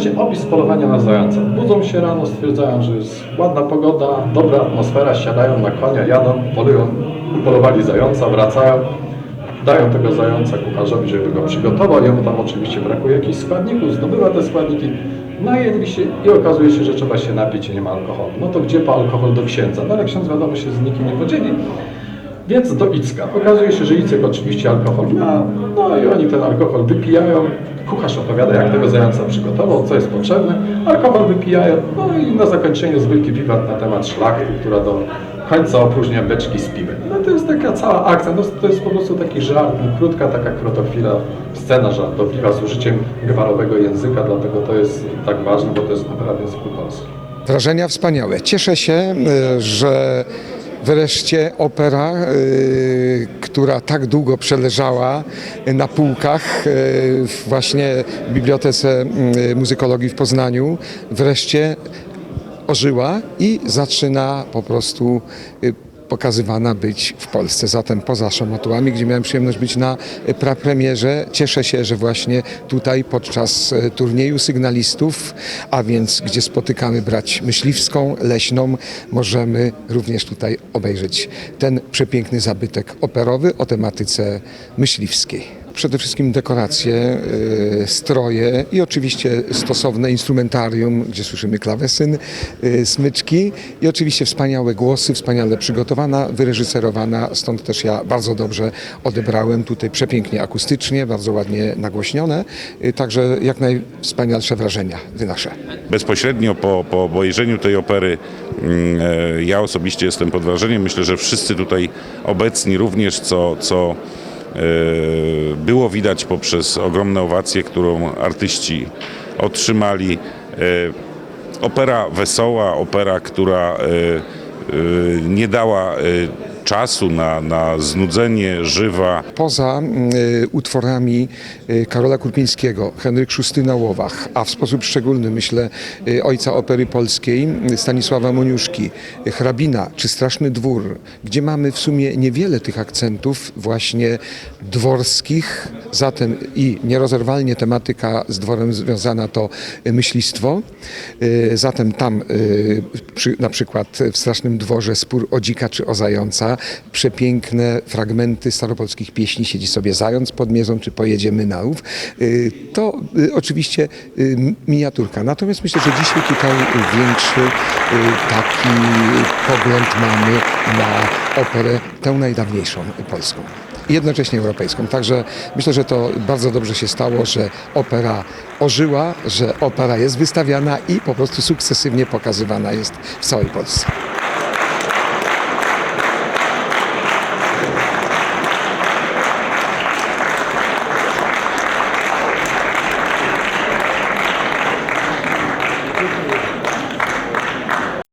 właśnie opis polowania na zająca. Budzą się rano, stwierdzają, że jest ładna pogoda, dobra atmosfera, siadają na konia, jadą, polują, upolowali zająca, wracają, dają tego zająca kucharzowi, żeby go przygotował, jemu tam oczywiście brakuje jakichś składników, zdobywa te składniki, najedli się i okazuje się, że trzeba się napić i nie ma alkoholu. No to gdzie po alkohol do księdza? No ale ksiądz wiadomo się z nikim nie podzieli, więc do Icka. Okazuje się, że Icek oczywiście alkohol ma, no i oni ten alkohol wypijają. Kucharz opowiada, jak tego zająca przygotował, co jest potrzebne. Alkohol wypijają, no i na zakończenie wielki wiwat na temat szlachty, która do końca opróżnia beczki z piwem. No to jest taka cała akcja, no, to jest po prostu taki żart, krótka taka krotochwila, scena żartobliwa z użyciem gwarowego języka, dlatego to jest tak ważne, bo to jest opera w języku polskim. Wrażenia wspaniałe. Cieszę się, e, że wreszcie opera, e, która tak długo przeleżała na półkach e, właśnie w Bibliotece Muzykologii w Poznaniu, wreszcie ożyła i zaczyna po prostu pokazywana być w Polsce. Zatem poza szamatułami, gdzie miałem przyjemność być na y, prapremierze, cieszę się, że właśnie tutaj podczas y, turnieju sygnalistów, a więc gdzie spotykamy brać myśliwską, leśną, możemy również tutaj obejrzeć ten przepiękny zabytek operowy o tematyce myśliwskiej. Przede wszystkim dekoracje, y, stroje i oczywiście stosowne instrumentarium, gdzie słyszymy klawesyn, y, smyczki i oczywiście wspaniałe głosy, wspaniale przygotowana, wyreżyserowana, stąd też ja bardzo dobrze odebrałem tutaj przepięknie akustycznie, bardzo ładnie nagłośnione, y, także jak najwspanialsze wrażenia wynoszę. bezpośrednio po, po obejrzeniu tej opery mm, e, ja osobiście jestem pod wrażeniem. Myślę, że wszyscy tutaj obecni również, co, co było widać poprzez ogromne owacje, którą artyści otrzymali. E, Opera wesoła, opera, która e, e, nie dała e, czasu na, na znudzenie, żywa. Poza y, utworami y, Karola Kurpińskiego, Henryk VI na Łowach, a w sposób szczególny myślę y, ojca opery polskiej y, Stanisława Moniuszki, y, Hrabina czy Straszny Dwór, gdzie mamy w sumie niewiele tych akcentów właśnie dworskich, zatem i nierozerwalnie tematyka z dworem związana to y, myślistwo, zatem tam przy, na przykład w Strasznym Dworze spór o dzika czy o zająca, przepiękne fragmenty staropolskich pieśni, siedzi sobie zając pod miezą, czy pojedziemy na łów. Y, To y, oczywiście y, miniaturka. Natomiast myślę, że dzisiaj tutaj większy taki pogląd mamy na operę tę najdawniejszą polską. Jednocześnie europejską. Także myślę, że to bardzo dobrze się stało, że opera ożyła, że opera jest wystawiana i po prostu sukcesywnie pokazywana jest w całej Polsce.